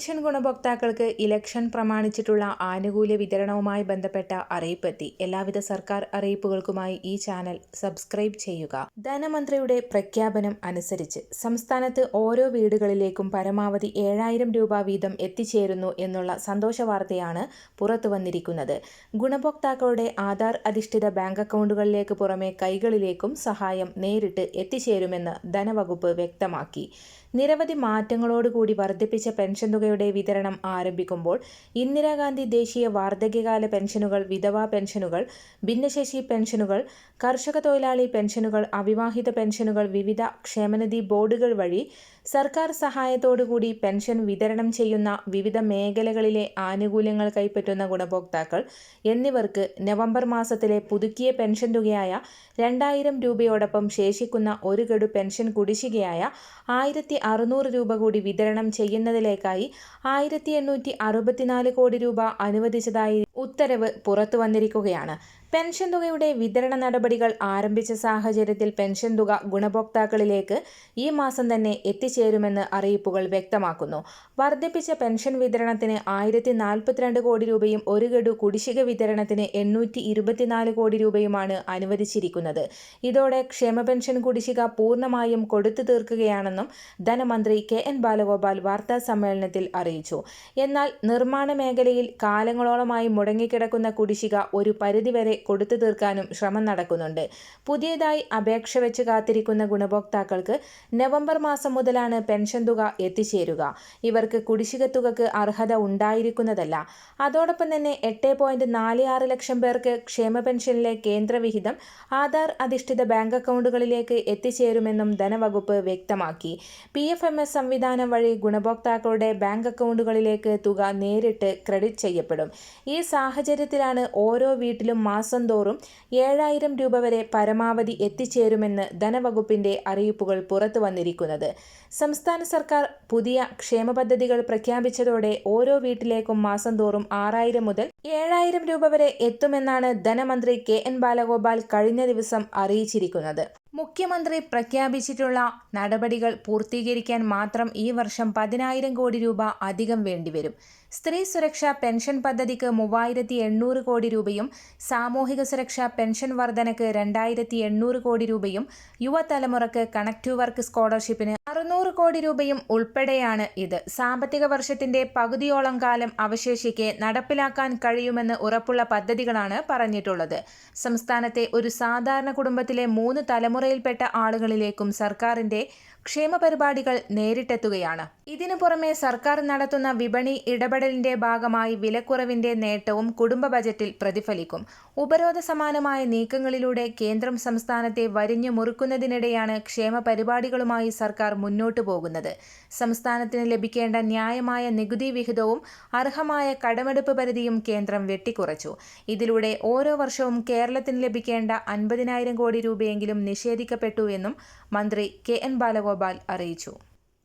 Pension ഗുണഭോക്താക്കൾക്ക് election പ്രമാണിച്ചിട്ടുള്ള ആനുകൂല്യ വിതരണവുമായി ബന്ധപ്പെട്ട അറിയിപ്പെത്തി. എല്ലാവിധ സർക്കാർ അറിയിപ്പുകൾക്കുമായി ഈ ചാനൽ സബ്സ്ക്രൈബ് ചെയ്യുക. ധനമന്ത്രിയുടെ പ്രഖ്യാപനം അനുസരിച്ച് സംസ്ഥാനത്ത് ഓരോ വീടുകളിലേക്കും പരമാവധി ഏഴായിരം രൂപ വീതം എത്തിച്ചേരുന്നു എന്നുള്ള സന്തോഷ വാർത്തയാണ് പുറത്തു വന്നിരിക്കുന്നത് ഗുണഭോക്താക്കളുടെ ആധാർ അധിഷ്ഠിത ബാങ്ക് അക്കൗണ്ടുകളിലേക്ക് പുറമെ കൈകളിലേക്കും സഹായം നേരിട്ട് എത്തിച്ചേരുമെന്ന് ധനവകുപ്പ് വ്യക്തമാക്കി. നിരവധി മാറ്റങ്ങളോടുകൂടി വർദ്ധിപ്പിച്ച പെൻഷൻ തുകയുടെ വിതരണം ആരംഭിക്കുമ്പോൾ ഇന്ദിരാഗാന്ധി ദേശീയ വാർദ്ധക്യകാല പെൻഷനുകൾ വിധവാ പെൻഷനുകൾ ഭിന്നശേഷി പെൻഷനുകൾ കർഷക തൊഴിലാളി പെൻഷനുകൾ അവിവാഹിത പെൻഷനുകൾ വിവിധ ക്ഷേമനിധി ബോർഡുകൾ വഴി സർക്കാർ സഹായത്തോടുകൂടി പെൻഷൻ വിതരണം ചെയ്യുന്ന വിവിധ മേഖലകളിലെ ആനുകൂല്യങ്ങൾ കൈപ്പറ്റുന്ന ഗുണഭോക്താക്കൾ എന്നിവർക്ക് നവംബർ മാസത്തിലെ പുതുക്കിയ പെൻഷൻ തുകയായ രണ്ടായിരം രൂപയോടൊപ്പം ശേഷിക്കുന്ന ഒരു ഗഡു പെൻഷൻ കുടിശ്ശികയായ ആയിരത്തി അറുന്നൂറ് രൂപ കൂടി വിതരണം ചെയ്യുന്നതിലേക്കായി ആയിരത്തി എണ്ണൂറ്റി അറുപത്തിനാല് കോടി രൂപ അനുവദിച്ചതായി ഉത്തരവ് പുറത്തു വന്നിരിക്കുകയാണ്. പെൻഷൻ തുകയുടെ വിതരണ നടപടികൾ ആരംഭിച്ച സാഹചര്യത്തിൽ പെൻഷൻ തുക ഗുണഭോക്താക്കളിലേക്ക് ഈ മാസം തന്നെ എത്തിച്ചേരുമെന്ന് അറിയിപ്പുകൾ വ്യക്തമാക്കുന്നു. വർദ്ധിപ്പിച്ച പെൻഷൻ വിതരണത്തിന് ആയിരത്തി നാൽപ്പത്തിരണ്ട് കോടി രൂപയും ഒരു ഗഡു കുടിശ്ശിക വിതരണത്തിന് എണ്ണൂറ്റി ഇരുപത്തിനാല് കോടി രൂപയുമാണ് അനുവദിച്ചിരിക്കുന്നത്. ഇതോടെ ക്ഷേമ പെൻഷൻ കുടിശ്ശിക പൂർണമായും കൊടുത്തു തീർക്കുകയാണെന്നും ധനമന്ത്രി കെ എൻ ബാലഗോപാൽ വാർത്താ സമ്മേളനത്തിൽ അറിയിച്ചു. എന്നാൽ നിർമ്മാണ മേഖലയിൽ കാലങ്ങളോളമായി മുടങ്ങിക്കിടക്കുന്ന കുടിശ്ശിക ഒരു പരിധിവരെ കൊടുത്തു തീർക്കാനും ശ്രമം നടക്കുന്നുണ്ട്. പുതിയതായി അപേക്ഷ വെച്ച് കാത്തിരിക്കുന്ന ഗുണഭോക്താക്കൾക്ക് നവംബർ മാസം മുതലാണ് പെൻഷൻ തുക എത്തിച്ചേരുക. ഇവർക്ക് കുടിശ്ശിക തുകക്ക് അർഹത ഉണ്ടായിരിക്കുന്നതല്ല. അതോടൊപ്പം തന്നെ എട്ട് പോയിന്റ് നാല് ആറ് ലക്ഷം പേർക്ക് ക്ഷേമ പെൻഷനിലെ കേന്ദ്രവിഹിതം ആധാർ അധിഷ്ഠിത ബാങ്ക് അക്കൗണ്ടുകളിലേക്ക് എത്തിച്ചേരുമെന്നും ധനവകുപ്പ് വ്യക്തമാക്കി. പി എഫ് എം എസ് സംവിധാനം വഴി ഗുണഭോക്താക്കളുടെ ബാങ്ക് അക്കൗണ്ടുകളിലേക്ക് തുക നേരിട്ട് ക്രെഡിറ്റ് ചെയ്യപ്പെടും. ഈ സാഹചര്യത്തിലാണ് ഓരോ വീട്ടിലും മാസം തോറും ഏഴായിരം രൂപ വരെ പരമാവധി എത്തിച്ചേരുമെന്ന് ധനവകുപ്പിന്റെ അറിയിപ്പുകൾ പുറത്തു വന്നിരിക്കുന്നത്. സംസ്ഥാന സർക്കാർ പുതിയ ക്ഷേമ പദ്ധതികൾ പ്രഖ്യാപിച്ചതോടെ ഓരോ വീട്ടിലേക്കും മാസം തോറും ആറായിരം മുതൽ ഏഴായിരം രൂപ വരെ എത്തുമെന്നാണ് ധനമന്ത്രി കെ എൻ ബാലഗോപാൽ കഴിഞ്ഞ ദിവസം അറിയിച്ചിരിക്കുന്നത്. മുഖ്യമന്ത്രി പ്രഖ്യാപിച്ചിട്ടുള്ള നടപടികൾ പൂർത്തീകരിക്കാൻ മാത്രം ഈ വർഷം പതിനായിരം കോടി രൂപ അധികം വേണ്ടിവരും. സ്ത്രീ സുരക്ഷാ പെൻഷൻ പദ്ധതിക്ക് മൂവായിരത്തി എണ്ണൂറ് കോടി രൂപയും സാമൂഹിക സുരക്ഷാ പെൻഷൻ വർധനയ്ക്ക് രണ്ടായിരത്തി എണ്ണൂറ് കോടി രൂപയും യുവതലമുറക്ക് കണക്റ്റീവ് വർക്ക് സ്കോളർഷിപ്പിന് അറുന്നൂറ് കോടി രൂപയും ഉൾപ്പെടെയാണ് ഇത്. സാമ്പത്തിക വർഷത്തിന്റെ പകുതിയോളം കാലം അവശേഷിക്കെ നടപ്പിലാക്കാൻ കഴിയുമെന്ന് ഉറപ്പുള്ള പദ്ധതികളാണ് പറഞ്ഞിട്ടുള്ളത്. സംസ്ഥാനത്തെ ഒരു സാധാരണ കുടുംബത്തിലെ മൂന്ന് തലമുറയിൽപ്പെട്ട ആളുകളിലേക്കും സർക്കാരിന്റെ ക്ഷേമ പരിപാടികൾ നേരിട്ടെത്തുകയാണ്. ഇതിനു പുറമെ സർക്കാർ നടത്തുന്ന വിപണി ഇടപെടലിന്റെ ഭാഗമായി വിലക്കുറവിന്റെ നേട്ടവും കുടുംബ ബജറ്റിൽ പ്രതിഫലിക്കും. ഉപരോധ സമാനമായ നീക്കങ്ങളിലൂടെ കേന്ദ്രം സംസ്ഥാനത്തെ വരിഞ്ഞു മുറുക്കുന്നതിനിടെയാണ് ക്ഷേമ പരിപാടികളുമായി സർക്കാർ മുന്നോട്ടു പോകുന്നത്. സംസ്ഥാനത്തിന് ലഭിക്കേണ്ട ന്യായമായ നികുതി വിഹിതവും അർഹമായ കടമെടുപ്പ് പരിധിയും കേന്ദ്രം വെട്ടിക്കുറച്ചു. ഇതിലൂടെ ഓരോ വർഷവും കേരളത്തിന് ലഭിക്കേണ്ട അൻപതിനായിരം കോടി രൂപയെങ്കിലും നിഷേധിക്കപ്പെട്ടു എന്നും മന്ത്രി കെ എൻ ബാലഗോപാൽ അറിയിച്ചു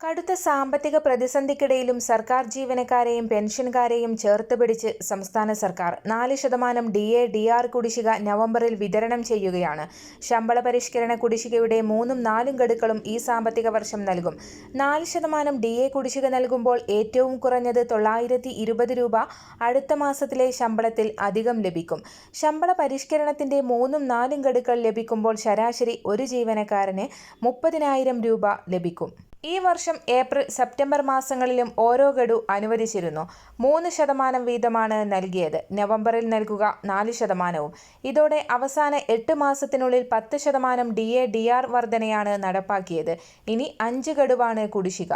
കടുത്ത സാമ്പത്തിക പ്രതിസന്ധിക്കിടയിലും സർക്കാർ ജീവനക്കാരെയും പെൻഷൻകാരെയും ചേർത്ത് പിടിച്ച് സംസ്ഥാന സർക്കാർ നാല് ശതമാനം ഡി എ ഡി ആർ കുടിശ്ശിക നവംബറിൽ വിതരണം ചെയ്യുകയാണ്. ശമ്പള പരിഷ്കരണ കുടിശ്ശികയുടെ മൂന്നും നാലും ഗഡുക്കളും ഈ സാമ്പത്തിക വർഷം നൽകും. നാല് ശതമാനം ഡി എ കുടിശ്ശിക നൽകുമ്പോൾ ഏറ്റവും കുറഞ്ഞത് തൊള്ളായിരത്തി ഇരുപത് രൂപ അടുത്ത മാസത്തിലെ ശമ്പളത്തിൽ അധികം ലഭിക്കും. ശമ്പള പരിഷ്കരണത്തിന്റെ മൂന്നും നാലും ഗഡുക്കൾ ലഭിക്കുമ്പോൾ ശരാശരി ഒരു ജീവനക്കാരന് മുപ്പതിനായിരം രൂപ ലഭിക്കും. ഈ വർഷം ഏപ്രിൽ സെപ്റ്റംബർ മാസങ്ങളിലും ഓരോ ഗഡു അനുവദിച്ചിരുന്നു. മൂന്ന് ശതമാനം വീതമാണ് നൽകിയത്. നവംബറിൽ നൽകുക നാല് ശതമാനവും. ഇതോടെ അവസാന എട്ട് മാസത്തിനുള്ളിൽ പത്ത് ശതമാനം ഡി എ ഡി ആർ വർധനയാണ് നടപ്പാക്കിയത്. ഇനി അഞ്ച് ഗഡുവാണ് കുടിശ്ശിക.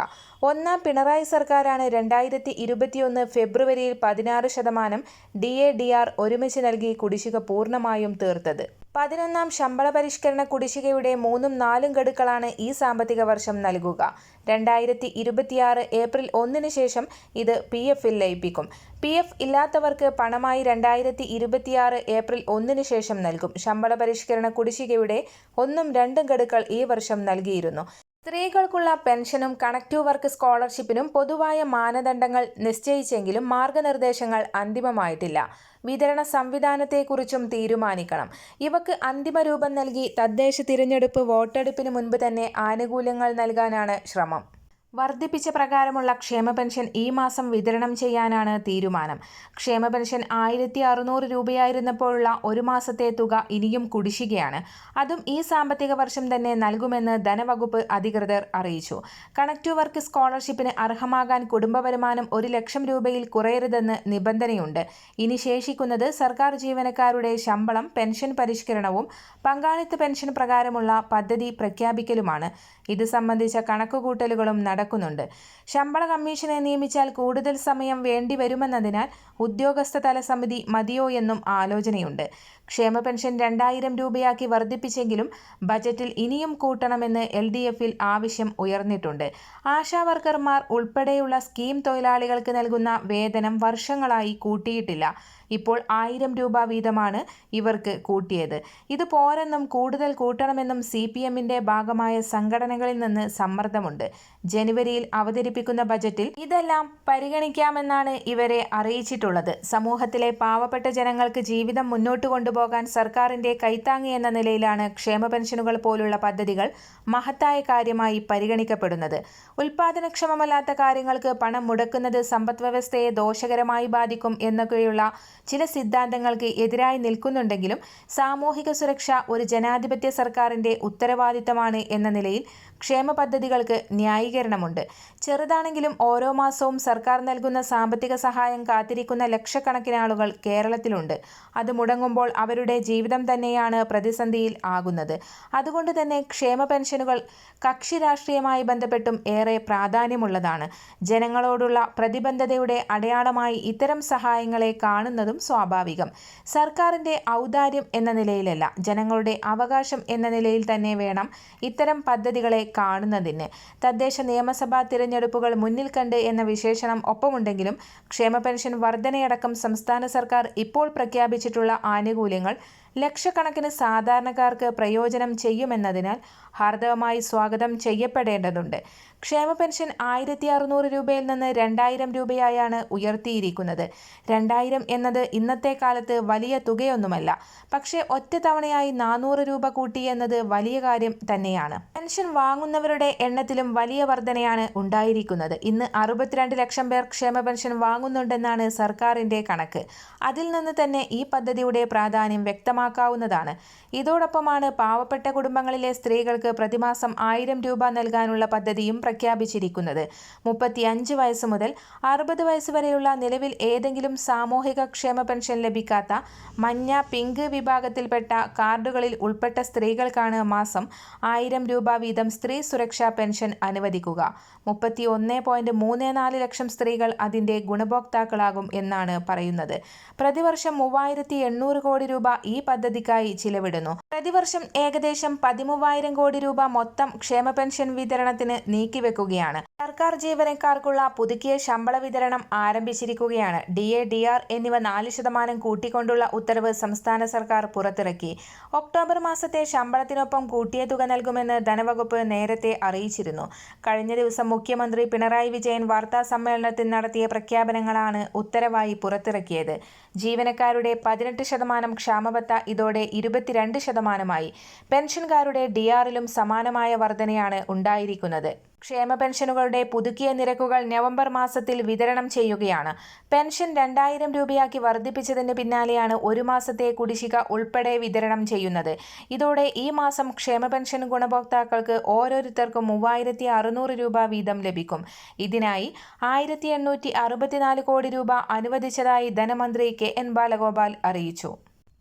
ഒന്നാം പിണറായി സർക്കാരാണ് രണ്ടായിരത്തി ഇരുപത്തിയൊന്ന് ഫെബ്രുവരിയിൽ പതിനാറ് ശതമാനം ഡി എ ഡി ആർ ഒരുമിച്ച് നൽകി കുടിശ്ശിക പൂർണമായും തീർത്തത്. പതിനൊന്നാം ശമ്പള പരിഷ്കരണ കുടിശ്ശികയുടെ മൂന്നും നാലും ഗഡുക്കളാണ് ഈ സാമ്പത്തിക വർഷം നൽകുക. രണ്ടായിരത്തി ഇരുപത്തിയാറ് ഏപ്രിൽ ഒന്നിന് ശേഷം ഇത് പി എഫിൽ ലയിപ്പിക്കും. പി എഫ് ഇല്ലാത്തവർക്ക് പണമായി രണ്ടായിരത്തി ഇരുപത്തിയാറ് ഏപ്രിൽ ഒന്നിന് ശേഷം നൽകും. ശമ്പള പരിഷ്കരണ കുടിശ്ശികയുടെ ഒന്നും രണ്ടും ഗഡുക്കൾ ഈ വർഷം നൽകിയിരുന്നു. സ്ത്രീകൾക്കുള്ള പെൻഷനും കണക്റ്റീവ് വർക്ക് സ്കോളർഷിപ്പിനും പൊതുവായ മാനദണ്ഡങ്ങൾ നിശ്ചയിച്ചെങ്കിലും മാർഗനിർദ്ദേശങ്ങൾ അന്തിമമായിട്ടില്ല. വിതരണ സംവിധാനത്തെക്കുറിച്ചും തീരുമാനിക്കണം. ഇവക്ക് അന്തിമ രൂപം നൽകി തദ്ദേശ തിരഞ്ഞെടുപ്പ് വോട്ടെടുപ്പിന് മുൻപ് തന്നെ ആനുകൂല്യങ്ങൾ നൽകാനാണ് ശ്രമം. വർദ്ധിപ്പിച്ച പ്രകാരമുള്ള ക്ഷേമ പെൻഷൻ ഈ മാസം വിതരണം ചെയ്യാനാണ് തീരുമാനം. ക്ഷേമ പെൻഷൻ ആയിരത്തി അറുന്നൂറ് രൂപയായിരുന്നപ്പോഴുള്ള ഒരു മാസത്തെ തുക ഇനിയും കുടിശ്ശികയാണ്. അതും ഈ സാമ്പത്തിക വർഷം തന്നെ നൽകുമെന്ന് ധനവകുപ്പ് അധികൃതർ അറിയിച്ചു. കണക്ട് വർക്ക് സ്കോളർഷിപ്പിന് അർഹമാകാൻ കുടുംബ വരുമാനം ഒരു ലക്ഷം രൂപയിൽ കുറയരുതെന്ന് നിബന്ധനയുണ്ട്. ഇനി ശേഷിക്കുന്നത് സർക്കാർ ജീവനക്കാരുടെ ശമ്പളം പെൻഷൻ പരിഷ്കരണവും പങ്കാളിത്ത പെൻഷൻ പ്രകാരമുള്ള പദ്ധതി പ്രഖ്യാപിക്കലുമാണ്. ഇത് സംബന്ധിച്ച കണക്കുകൂട്ടലുകളും നടക്കുന്നുണ്ട്. ശമ്പള കമ്മീഷനെ നിയമിച്ചാൽ കൂടുതൽ സമയം വേണ്ടിവരുമെന്നതിനാൽ ഉദ്യോഗസ്ഥ തല സമിതി മതിയോ എന്നും ആലോചനയുണ്ട്. ക്ഷേമ പെൻഷൻ രണ്ടായിരം രൂപയാക്കി വർദ്ധിപ്പിച്ചെങ്കിലും ബജറ്റിൽ ഇനിയും കൂട്ടണമെന്ന് എൽ ഡി എഫിൽ ആവശ്യം ഉയർന്നിട്ടുണ്ട്. ആശാവർക്കർമാർ ഉൾപ്പെടെയുള്ള സ്കീം തൊഴിലാളികൾക്ക് നൽകുന്ന വേതനം വർഷങ്ങളായി കൂട്ടിയിട്ടില്ല. ഇപ്പോൾ ആയിരം രൂപ വീതമാണ് ഇവർക്ക് കൂട്ടിയത്. ഇത് പോരെന്നും കൂടുതൽ കൂട്ടണമെന്നും സി പി എമ്മിന്റെ ഭാഗമായ സംഘടനകളിൽ നിന്ന് സമ്മർദ്ദമുണ്ട്. ജനുവരിയിൽ അവതരിപ്പിക്കുന്ന ബജറ്റിൽ ഇതെല്ലാം പരിഗണിക്കാമെന്നാണ് ഇവരെ അറിയിച്ചിട്ടുള്ളത്. സമൂഹത്തിലെ പാവപ്പെട്ട ജനങ്ങൾക്ക് ജീവിതം മുന്നോട്ട് കൊണ്ടുപോകാൻ സർക്കാരിന്റെ കൈത്താങ്ങി എന്ന നിലയിലാണ് ക്ഷേമ പെൻഷനുകൾ പോലുള്ള പദ്ധതികൾ മഹത്തായ കാര്യമായി പരിഗണിക്കപ്പെടുന്നത്. ഉൽപാദനക്ഷമമല്ലാത്ത കാര്യങ്ങൾക്ക് പണം മുടക്കുന്നത് സമ്പദ്വ്യവസ്ഥയെ ദോഷകരമായി ബാധിക്കും എന്നൊക്കെയുള്ള ചില സിദ്ധാന്തങ്ങൾക്ക് എതിരായി നിൽക്കുന്നുണ്ടെങ്കിലും സാമൂഹിക സുരക്ഷ ഒരു ജനാധിപത്യ സർക്കാരിന്റെ ഉത്തരവാദിത്തമാണ് എന്ന നിലയിൽ ക്ഷേമ പദ്ധതികൾക്ക് ന്യായീകരണമുണ്ട്. ചെറുതാണെങ്കിലും ഓരോ മാസവും സർക്കാർ നൽകുന്ന സാമ്പത്തിക സഹായം കാത്തിരിക്കുന്ന ലക്ഷക്കണക്കിന് ആളുകൾ കേരളത്തിലുണ്ട്. അത് മുടങ്ങുമ്പോൾ അവരുടെ ജീവിതം തന്നെയാണ് പ്രതിസന്ധിയിൽ ആകുന്നത്. അതുകൊണ്ട് തന്നെ ക്ഷേമ പെൻഷനുകൾ കക്ഷി രാഷ്ട്രീയമായി ബന്ധപ്പെട്ടും ഏറെ പ്രാധാന്യമുള്ളതാണ്. ജനങ്ങളോടുള്ള പ്രതിബദ്ധതയുടെ അടയാളമായി ഇത്തരം സഹായങ്ങളെ കാണുന്നതും സ്വാഭാവികം. സർക്കാരിന്റെ ഔദാര്യം എന്ന നിലയിലല്ല ജനങ്ങളുടെ അവകാശം എന്ന നിലയിൽ തന്നെ വേണം ഇത്തരം പദ്ധതികളെ കാണുന്നതിന്. തദ്ദേശ നിയമസഭാ തിരഞ്ഞെടുപ്പുകൾ മുന്നിൽ കണ്ട് എന്ന വിശേഷണം ഒപ്പമുണ്ടെങ്കിലും ക്ഷേമ പെൻഷൻ വർധനയടക്കം സംസ്ഥാന സർക്കാർ ഇപ്പോൾ പ്രഖ്യാപിച്ചിട്ടുള്ള ആനുകൂല്യങ്ങൾ ലക്ഷക്കണക്കിന് സാധാരണക്കാർക്ക് പ്രയോജനം ചെയ്യുമെന്നതിനാൽ ഹാർദവമായി സ്വാഗതം ചെയ്യപ്പെടേണ്ടതുണ്ട്. ക്ഷേമ പെൻഷൻ ആയിരത്തി അറുന്നൂറ് രൂപയിൽ നിന്ന് രണ്ടായിരം രൂപയായാണ് ഉയർത്തിയിരിക്കുന്നത്. രണ്ടായിരം എന്നത് ഇന്നത്തെ കാലത്ത് വലിയ തുകയൊന്നുമല്ല. പക്ഷേ ഒറ്റ തവണയായി നാനൂറ് രൂപ കൂട്ടി എന്നത് വലിയ കാര്യം തന്നെയാണ്. പെൻഷൻ വാങ്ങുന്നവരുടെ എണ്ണത്തിലും വലിയ വർധനയാണ് ഉണ്ടായിരിക്കുന്നത്. ഇന്ന് അറുപത്തിരണ്ട് ലക്ഷം പേർ ക്ഷേമ പെൻഷൻ വാങ്ങുന്നുണ്ടെന്നാണ് സർക്കാരിന്റെ കണക്ക്. അതിൽ നിന്ന് തന്നെ ഈ പദ്ധതിയുടെ പ്രാധാന്യം വ്യക്തമാക്കാവുന്നതാണ് ഇതോടൊപ്പമാണ് പാവപ്പെട്ട കുടുംബങ്ങളിലെ സ്ത്രീകൾക്ക് പ്രതിമാസം ആയിരം രൂപ നൽകാനുള്ള പദ്ധതിയും പ്രഖ്യാപിച്ചിരിക്കുന്നത്. മുപ്പത്തിയഞ്ച് വയസ്സ് മുതൽ അറുപത് വയസ്സ് വരെയുള്ള നിലവിൽ ഏതെങ്കിലും സാമൂഹിക ക്ഷേമ പെൻഷൻ ലഭിക്കാത്ത മഞ്ഞ പിങ്ക് വിഭാഗത്തിൽപ്പെട്ട കാർഡുകളിൽ ഉൾപ്പെട്ട സ്ത്രീകൾക്കാണ് മാസം ആയിരം രൂപ വീതം സ്ത്രീ സുരക്ഷാ പെൻഷൻ അനുവദിക്കുക. മുപ്പത്തി ഒന്ന് പോയിന്റ് മൂന്ന് നാല് ലക്ഷം സ്ത്രീകൾ അതിന്റെ ഗുണഭോക്താക്കളാകും എന്നാണ് പറയുന്നത്. പ്രതിവർഷം മൂവായിരത്തി എണ്ണൂറ് കോടി രൂപ ഈ പദ്ധതിക്കായി ചിലവിടുന്നു. പ്രതിവർഷം ഏകദേശം പതിമൂവായിരം കോടി രൂപ മൊത്തം ക്ഷേമ പെൻഷൻ വിതരണത്തിന് നീക്കിവെക്കുകയാണ്. സർക്കാർ ജീവനക്കാർക്കുള്ള പുതുക്കിയ ശമ്പള വിതരണം ആരംഭിച്ചിരിക്കുകയാണ്. ഡി എ ഡി ആർ എന്നിവ നാല് ശതമാനം കൂട്ടിക്കൊണ്ടുള്ള ഉത്തരവ് സംസ്ഥാന സർക്കാർ പുറത്തിറക്കി. ഒക്ടോബർ മാസത്തെ ശമ്പളത്തിനൊപ്പം കൂട്ടിയ തുക നൽകുമെന്ന് ധനവകുപ്പ് നേരത്തെ അറിയിച്ചിരുന്നു. കഴിഞ്ഞ ദിവസം മുഖ്യമന്ത്രി പിണറായി വിജയൻ വാർത്താ സമ്മേളനത്തിൽ നടത്തിയ പ്രഖ്യാപനങ്ങളാണ് ഉത്തരവായി പുറത്തിറക്കിയത്. ജീവനക്കാരുടെ പതിനെട്ട് ശതമാനം ക്ഷാമബത്ത ഇതോടെ ഇരുപത്തിരണ്ട് ശതമാനമായി. പെൻഷൻകാരുടെ ഡി ആറിലും സമാനമായ വർധനയാണ് ഉണ്ടായിരിക്കുന്നത്. ക്ഷേമ പെൻഷനുകളുടെ പുതുക്കിയ നിരക്കുകൾ നവംബർ മാസത്തിൽ വിതരണം ചെയ്യുകയാണ്. പെൻഷൻ രണ്ടായിരം രൂപയാക്കി വർദ്ധിപ്പിച്ചതിന് പിന്നാലെയാണ് ഒരു മാസത്തെ കുടിശ്ശിക ഉൾപ്പെടെ വിതരണം ചെയ്യുന്നത്. ഇതോടെ ഈ മാസം ക്ഷേമ പെൻഷൻ ഗുണഭോക്താക്കൾക്ക് ഓരോരുത്തർക്കും മൂവായിരത്തി അറുന്നൂറ് രൂപ വീതം ലഭിക്കും. ഇതിനായി ആയിരത്തി എണ്ണൂറ്റി അറുപത്തിനാല് കോടി രൂപ അനുവദിച്ചതായി ധനമന്ത്രി കെ എൻ ബാലഗോപാൽ അറിയിച്ചു.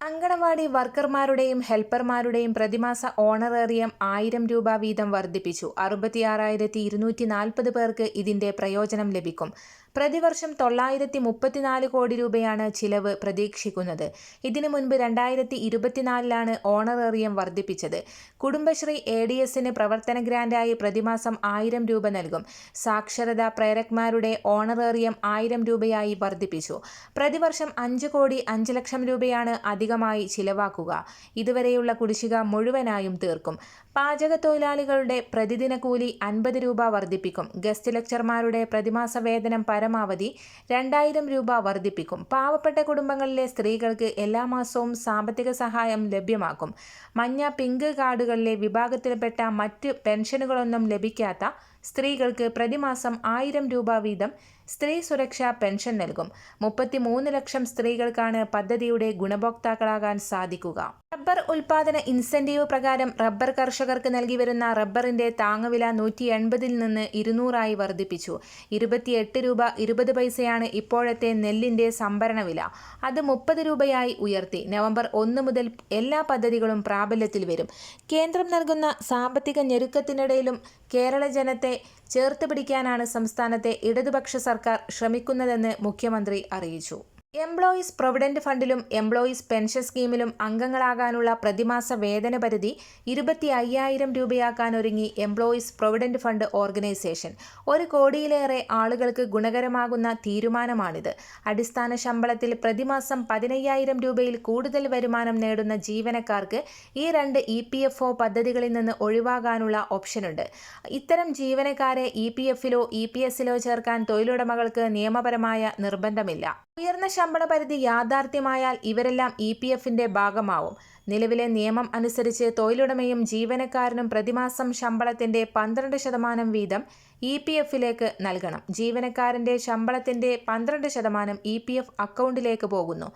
അങ്കണവാടി വർക്കർമാരുടെയും ഹെൽപ്പർമാരുടെയും പ്രതിമാസ ഓണറേറിയം ആയിരം രൂപ വീതം വർദ്ധിപ്പിച്ചു. അറുപത്തിയാറായിരത്തി ഇരുന്നൂറ്റി നാൽപ്പത് പേർക്ക് ഇതിന്റെ പ്രയോജനം ലഭിക്കും. പ്രതിവർഷം തൊള്ളായിരത്തി മുപ്പത്തിനാല് കോടി രൂപയാണ് ചിലവ് പ്രതീക്ഷിക്കുന്നത്. ഇതിനു മുൻപ് രണ്ടായിരത്തി ഇരുപത്തിനാലിലാണ് ഓണറേറിയം വർദ്ധിപ്പിച്ചത്. കുടുംബശ്രീ എ ഡി എസിന് പ്രവർത്തന ഗ്രാൻഡായി പ്രതിമാസം ആയിരം രൂപ നൽകും. സാക്ഷരതാ പ്രേരക്മാരുടെ ഓണറേറിയം ആയിരം രൂപയായി വർദ്ധിപ്പിച്ചു. പ്രതിവർഷം അഞ്ച് കോടി അഞ്ച് ലക്ഷം രൂപയാണ് അധികമായി ചിലവാക്കുക. ഇതുവരെയുള്ള കുടിശ്ശിക മുഴുവനായും തീർക്കും. പാചക തൊഴിലാളികളുടെ പ്രതിദിന കൂലി അൻപത് രൂപ വർദ്ധിപ്പിക്കും. ഗസ്റ്റ് ലെക്ചർമാരുടെ പ്രതിമാസ വേതനം പരമാവധി രണ്ടായിരം രൂപ വർദ്ധിപ്പിക്കും. പാവപ്പെട്ട കുടുംബങ്ങളിലെ സ്ത്രീകൾക്ക് എല്ലാ മാസവും സാമ്പത്തിക സഹായം ലഭ്യമാക്കും. മഞ്ഞ പിങ്ക് കാർഡുകളിലെ വിഭാഗത്തിൽപ്പെട്ട മറ്റ് പെൻഷനുകളൊന്നും ലഭിക്കാത്ത സ്ത്രീകൾക്ക് പ്രതിമാസം ആയിരം രൂപ വീതം സ്ത്രീ സുരക്ഷാ പെൻഷൻ നൽകും. മുപ്പത്തിമൂന്ന് ലക്ഷം സ്ത്രീകൾക്കാണ് പദ്ധതിയുടെ ഗുണഭോക്താക്കളാകാൻ സാധിക്കുക. റബ്ബർ ഉൽപാദന ഇൻസെന്റീവ് പ്രകാരം റബ്ബർ കർഷകർക്ക് നൽകി വരുന്ന റബ്ബറിന്റെ താങ്ങുവില നൂറ്റി എൺപതിൽ നിന്ന് ഇരുന്നൂറായി വർദ്ധിപ്പിച്ചു. ഇരുപത്തിയെട്ട് രൂപ ഇരുപത് പൈസയാണ് ഇപ്പോഴത്തെ നെല്ലിന്റെ സംഭരണ വില. അത് മുപ്പത് രൂപയായി ഉയർത്തി. നവംബർ ഒന്ന് മുതൽ എല്ലാ പദ്ധതികളും പ്രാബല്യത്തിൽ വരും. കേന്ദ്രം നൽകുന്ന സാമ്പത്തിക ഞെരുക്കത്തിനിടയിലും കേരള ജനത്തെ ചേർത്ത് പിടിക്കാനാണ് സംസ്ഥാനത്തെ ഇടതുപക്ഷ സർക്കാർ ശ്രമിക്കുന്നതെന്ന് മുഖ്യമന്ത്രി അറിയിച്ചു എംപ്ലോയീസ് പ്രൊവിഡന്റ് ഫണ്ടിലും എംപ്ലോയീസ് പെൻഷൻ സ്കീമിലും അംഗങ്ങളാകാനുള്ള പ്രതിമാസ വേതന പരിധി ഇരുപത്തി അയ്യായിരം രൂപയാക്കാൻ ഒരുങ്ങി എംപ്ലോയീസ് പ്രൊവിഡന്റ് ഫണ്ട് ഓർഗനൈസേഷൻ. ഒരു കോടിയിലേറെ ആളുകൾക്ക് ഗുണകരമാകുന്ന തീരുമാനമാണിത്. അടിസ്ഥാന ശമ്പളത്തിൽ പ്രതിമാസം പതിനയ്യായിരം രൂപയിൽ കൂടുതൽ വരുമാനം നേടുന്ന ജീവനക്കാർക്ക് ഈ രണ്ട് ഇ പി എഫ് ഒ പദ്ധതികളിൽ നിന്ന് ഒഴിവാകാനുള്ള ഓപ്ഷനുണ്ട്. ഇത്തരം ജീവനക്കാരെ ഇ പി എഫിലോ ഇ പി എസിലോ ചേർക്കാൻ തൊഴിലുടമകൾക്ക് നിയമപരമായ നിർബന്ധമില്ല. ഉയർന്ന ശമ്പള പരിധി യാഥാർത്ഥ്യമായാൽ ഇവരെല്ലാം ഇ പി എഫിന്റെ ഭാഗമാവും. നിലവിലെ നിയമം അനുസരിച്ച് തൊഴിലുടമയും ജീവനക്കാരനും പ്രതിമാസം ശമ്പളത്തിന്റെ പന്ത്രണ്ട് ശതമാനം വീതം ഇ പി എഫിലേക്ക് നൽകണം. ജീവനക്കാരന്റെ ശമ്പളത്തിന്റെ പന്ത്രണ്ട് ശതമാനം ഇ പി എഫ് അക്കൗണ്ടിലേക്ക് പോകുന്നു.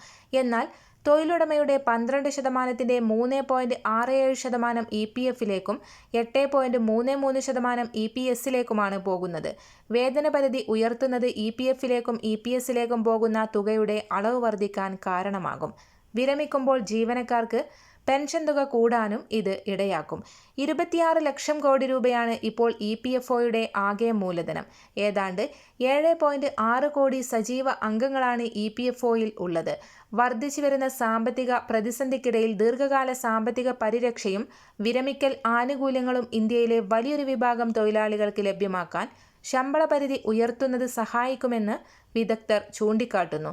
എന്നാൽ തൊഴിലുടമയുടെ പന്ത്രണ്ട് ശതമാനത്തിന്റെ മൂന്ന് പോയിന്റ് ആറ് ഏഴ് ശതമാനം ഇ പി എഫിലേക്കും എട്ട് പോയിന്റ് മൂന്ന് മൂന്ന് ശതമാനം ഇ പി എസിലേക്കുമാണ് പോകുന്നത്. വേതന പരിധി ഉയർത്തുന്നത് ഇ പി എഫിലേക്കും ഇ പി എസിലേക്കും പോകുന്ന തുകയുടെ അളവ് വർദ്ധിക്കാൻ കാരണമാകും. വിരമിക്കുമ്പോൾ ജീവനക്കാർക്ക് പെൻഷൻ തുക കൂടാനും ഇത് ഇടയാക്കും. ഇരുപത്തിയാറ് ലക്ഷം കോടി രൂപയാണ് ഇപ്പോൾ ഇ പി എഫ് ഒയുടെ ആകെ മൂലധനം. ഏതാണ്ട് ഏഴ് പോയിന്റ് ആറ് കോടി സജീവ അംഗങ്ങളാണ് ഇ പി എഫ് ഒയിൽ ഉള്ളത്. വർദ്ധിച്ചു വരുന്ന സാമ്പത്തിക പ്രതിസന്ധിക്കിടയിൽ ദീർഘകാല സാമ്പത്തിക പരിരക്ഷയും വിരമിക്കൽ ആനുകൂല്യങ്ങളും ഇന്ത്യയിലെ വലിയൊരു വിഭാഗം തൊഴിലാളികൾക്ക് ലഭ്യമാക്കാൻ ശമ്പള പരിധി ഉയർത്തുന്നത് സഹായിക്കുമെന്ന് വിദഗ്ധർ ചൂണ്ടിക്കാട്ടുന്നു.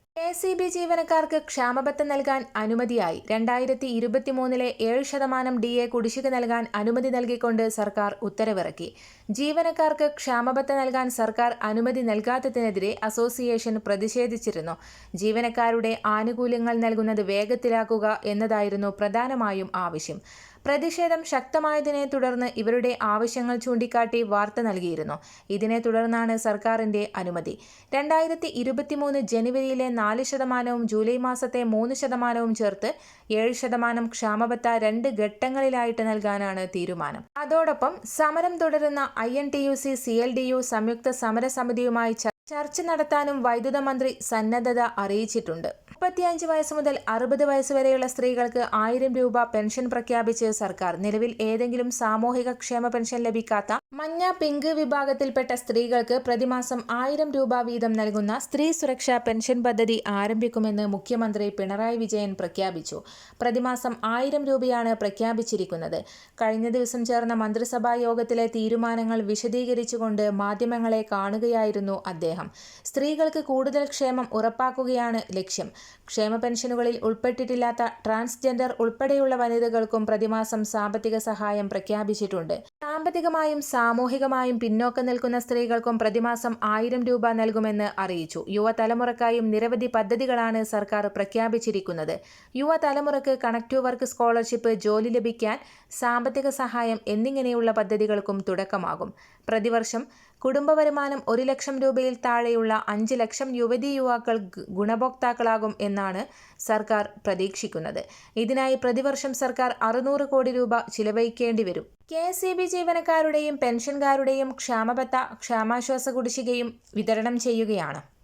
കെ സി ബി ജീവനക്കാർക്ക് ക്ഷാമബത്ത നൽകാൻ അനുമതിയായി. രണ്ടായിരത്തി ഇരുപത്തിമൂന്നിലെ ഏഴ് ശതമാനം ഡി എ കുടിശ്ശിക നൽകാൻ അനുമതി നൽകിക്കൊണ്ട് സർക്കാർ ഉത്തരവിറക്കി. ജീവനക്കാർക്ക് ക്ഷാമബത്ത നൽകാൻ സർക്കാർ അനുമതി നൽകാത്തതിനെതിരെ അസോസിയേഷൻ പ്രതിഷേധിച്ചിരുന്നു. ജീവനക്കാരുടെ ആനുകൂല്യങ്ങൾ നൽകുന്നത് വേഗത്തിലാക്കുക എന്നതായിരുന്നു പ്രധാനമായും ആവശ്യം. പ്രതിഷേധം ശക്തമായതിനെ തുടർന്ന് ഇവരുടെ ആവശ്യങ്ങൾ ചൂണ്ടിക്കാട്ടി വാർത്ത നൽകിയിരുന്നു. ഇതിനെ തുടർന്നാണ് സർക്കാരിന്റെ അനുമതി. രണ്ടായിരത്തി ഇരുപത്തിമൂന്ന് ജനുവരിയിലെ നാല് ശതമാനവും ജൂലൈ മാസത്തെ മൂന്ന് ശതമാനവും ചേർത്ത് ഏഴ് ശതമാനം ക്ഷാമബത്ത രണ്ട് ഘട്ടങ്ങളിലായിട്ട് നൽകാനാണ് തീരുമാനം. അതോടൊപ്പം സമരം തുടരുന്ന I N T U C C L D U സംയുക്ത സമരസമിതിയുമായി ചർച്ച നടത്താനും വൈദ്യുത മന്ത്രി സന്നദ്ധത അറിയിച്ചിട്ടുണ്ട്. മുപ്പത്തിയഞ്ച് വയസ്സ് മുതൽ അറുപത് വയസ്സ് വരെയുള്ള സ്ത്രീകൾക്ക് ആയിരം രൂപ പെൻഷൻ പ്രഖ്യാപിച്ച് സർക്കാർ. നിലവിൽ ഏതെങ്കിലും സാമൂഹിക ക്ഷേമ പെൻഷൻ ലഭിക്കാത്ത മഞ്ഞ പിങ്ക് വിഭാഗത്തിൽപ്പെട്ട സ്ത്രീകൾക്ക് പ്രതിമാസം ആയിരം രൂപ വീതം നൽകുന്ന സ്ത്രീ സുരക്ഷാ പെൻഷൻ പദ്ധതി ആരംഭിക്കുമെന്ന് മുഖ്യമന്ത്രി പിണറായി വിജയൻ പ്രഖ്യാപിച്ചു. പ്രതിമാസം ആയിരം രൂപയാണ് പ്രഖ്യാപിച്ചിരിക്കുന്നത്. കഴിഞ്ഞ ദിവസം ചേർന്ന മന്ത്രിസഭാ യോഗത്തിലെ തീരുമാനങ്ങൾ വിശദീകരിച്ചുകൊണ്ട് മാധ്യമങ്ങളെ കാണുകയായിരുന്നു അദ്ദേഹം. സ്ത്രീകൾക്ക് കൂടുതൽ ക്ഷേമം ഉറപ്പാക്കുകയാണ് ലക്ഷ്യം. ക്ഷേമ പെൻഷനുകളിൽ ഉൾപ്പെട്ടിട്ടില്ലാത്ത ട്രാൻസ്ജെൻഡർ ഉൾപ്പെടെയുള്ള വനിതകൾക്കും പ്രതിമാസം സാമ്പത്തിക സഹായം പ്രഖ്യാപിച്ചിട്ടുണ്ട്. സാമ്പത്തികമായും സാമൂഹികമായും പിന്നോക്കം നിൽക്കുന്ന സ്ത്രീകൾക്കും പ്രതിമാസം ആയിരം രൂപ നൽകുമെന്ന് അറിയിച്ചു. യുവതലമുറക്കായും നിരവധി പദ്ധതികളാണ് സർക്കാർ പ്രഖ്യാപിച്ചിരിക്കുന്നത്. യുവതലമുറക്ക് കണക്റ്റീവ് വർക്ക് സ്കോളർഷിപ്പ് ജോലി ലഭിക്കാൻ സാമ്പത്തിക സഹായം എന്നിങ്ങനെയുള്ള പദ്ധതികൾക്കും തുടക്കമാകും. പ്രതിവർഷം കുടുംബ വരുമാനം ഒരു ലക്ഷം രൂപയിൽ താഴെയുള്ള അഞ്ച് ലക്ഷം യുവതി യുവാക്കൾ ഗുണഭോക്താക്കളാകും എന്നാണ് സർക്കാർ പ്രതീക്ഷിക്കുന്നത്. ഇതിനായി പ്രതിവർഷം സർക്കാർ അറുന്നൂറ് കോടി രൂപ ചിലവഴിക്കേണ്ടി വരും. കെ എസ് ഇ ബി ജീവനക്കാരുടെയും പെൻഷൻകാരുടെയും ക്ഷാമബത്ത ക്ഷാമാശ്വാസ കുടിശ്ശികയും വിതരണം ചെയ്യുകയാണ്.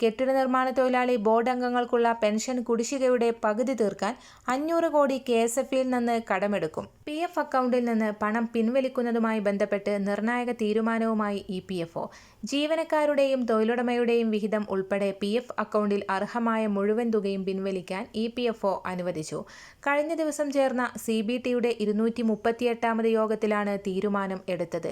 കെട്ടിട നിർമ്മാണ തൊഴിലാളി ബോർഡ് അംഗങ്ങൾക്കുള്ള പെൻഷൻ കുടിശ്ശികയുടെ പകുതി തീർക്കാൻ അഞ്ഞൂറ് കോടി കെ എസ് എഫിൽ നിന്ന് കടമെടുക്കും. പി എഫ് അക്കൗണ്ടിൽ നിന്ന് പണം പിൻവലിക്കുന്നതുമായി ബന്ധപ്പെട്ട് നിർണായക തീരുമാനവുമായി ഇ പി എഫ് ഒ. ജീവനക്കാരുടെയും തൊഴിലുടമയുടെയും വിഹിതം ഉൾപ്പെടെ പി എഫ് അക്കൗണ്ടിൽ അർഹമായ മുഴുവൻ തുകയും പിൻവലിക്കാൻ ഇ പി എഫ് ഒ അനുവദിച്ചു. കഴിഞ്ഞ ദിവസം ചേർന്ന സി ബി ടിയുടെ ഇരുന്നൂറ്റി മുപ്പത്തിയെട്ടാമത് യോഗത്തിലാണ് തീരുമാനം എടുത്തത്.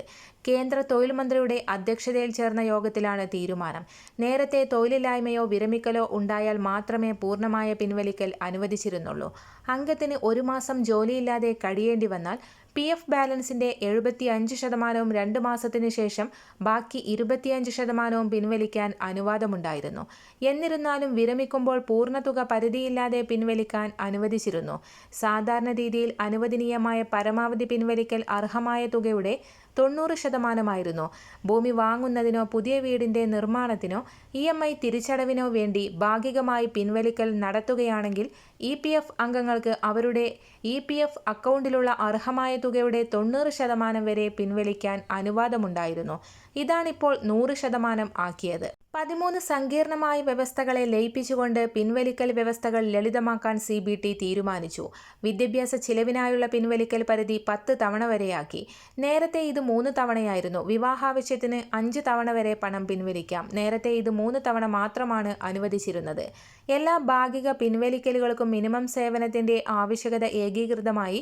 കേന്ദ്ര തൊഴിൽ മന്ത്രിയുടെ അധ്യക്ഷതയിൽ ചേർന്ന യോഗത്തിലാണ് തീരുമാനം. നേരത്തെ തൊഴിലില്ലായ്മയോ വിരമിക്കലോ ഉണ്ടായാൽ മാത്രമേ പൂർണമായ പിൻവലിക്കൽ അനുവദിച്ചിരുന്നുള്ളൂ. അംഗത്തിന് ഒരു മാസം ജോലിയില്ലാതെ കഴിയേണ്ടി വന്നാൽ പി എഫ് ബാലൻസിന്റെ എഴുപത്തി അഞ്ച് ശതമാനവും രണ്ട് മാസത്തിന് ശേഷം ബാക്കി ഇരുപത്തിയഞ്ച് ശതമാനവും പിൻവലിക്കാൻ അനുവാദമുണ്ടായിരുന്നു. എന്നിരുന്നാലും വിരമിക്കുമ്പോൾ പൂർണതുക പരിധിയില്ലാതെ പിൻവലിക്കാൻ അനുവദിച്ചിരുന്നു. സാധാരണ രീതിയിൽ അനുവദനീയമായ പരമാവധി പിൻവലിക്കൽ അർഹമായ തുകയുടെ തൊണ്ണൂറ് ശതമാനമായിരുന്നു. ഭൂമി വാങ്ങുന്നതിനോ പുതിയ വീടിന്റെ നിർമ്മാണത്തിനോ ഇ എം ഐ തിരിച്ചടവിനോ വേണ്ടി ഭാഗികമായി പിൻവലിക്കൽ നടത്തുകയാണെങ്കിൽ ഇ പി എഫ് അംഗങ്ങൾക്ക് അവരുടെ ഇ പി എഫ് അക്കൗണ്ടിലുള്ള അർഹമായ തുകയുടെ തൊണ്ണൂറ് ശതമാനം വരെ പിൻവലിക്കാൻ അനുവാദമുണ്ടായിരുന്നു. ഇതാണിപ്പോൾ നൂറ് ശതമാനം ആക്കിയത്. പതിമൂന്ന് സങ്കീർണമായ വ്യവസ്ഥകളെ ലയിപ്പിച്ചുകൊണ്ട് പിൻവലിക്കൽ വ്യവസ്ഥകൾ ലളിതമാക്കാൻ സി ബി ടി തീരുമാനിച്ചു. വിദ്യാഭ്യാസ ചിലവിനായുള്ള പിൻവലിക്കൽ പരിധി പത്ത് തവണ വരെയാക്കി. നേരത്തെ ഇത് മൂന്ന് തവണയായിരുന്നു. വിവാഹാവശ്യത്തിന് അഞ്ച് തവണ വരെ പണം പിൻവലിക്കാം. നേരത്തെ ഇത് മൂന്ന് തവണ മാത്രമാണ് അനുവദിച്ചിരുന്നത്. എല്ലാ ഭാഗിക പിൻവലിക്കലുകൾക്കും മിനിമം സേവനത്തിന്റെ ആവശ്യകത ഏകീകൃതമായി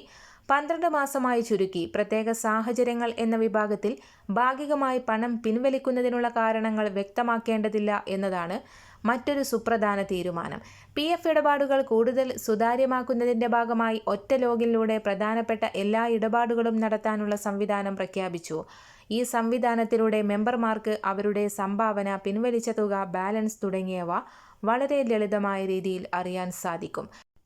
പന്ത്രണ്ട് മാസമായി ചുരുക്കി. പ്രത്യേക സാഹചര്യങ്ങൾ എന്ന വിഭാഗത്തിൽ ഭാഗികമായി പണം പിൻവലിക്കുന്നതിനുള്ള കാരണങ്ങൾ വ്യക്തമാക്കേണ്ടതില്ല എന്നതാണ് മറ്റൊരു സുപ്രധാന തീരുമാനം. പി. എഫ്. ഇടപാടുകൾ കൂടുതൽ സുതാര്യമാക്കുന്നതിന്റെ ഭാഗമായി ഒറ്റ ലോഗിനിലൂടെ പ്രധാനപ്പെട്ട എല്ലാ ഇടപാടുകളും നടത്താനുള്ള സംവിധാനം പ്രഖ്യാപിച്ചു. ഈ സംവിധാനത്തിലൂടെ മെമ്പർമാർക്ക് അവരുടെ സംഭാവന പിൻവലിച്ച തുക ബാലൻസ് തുടങ്ങിയവ വളരെ ലളിതമായ രീതിയിൽ അറിയാൻ സാധിക്കും.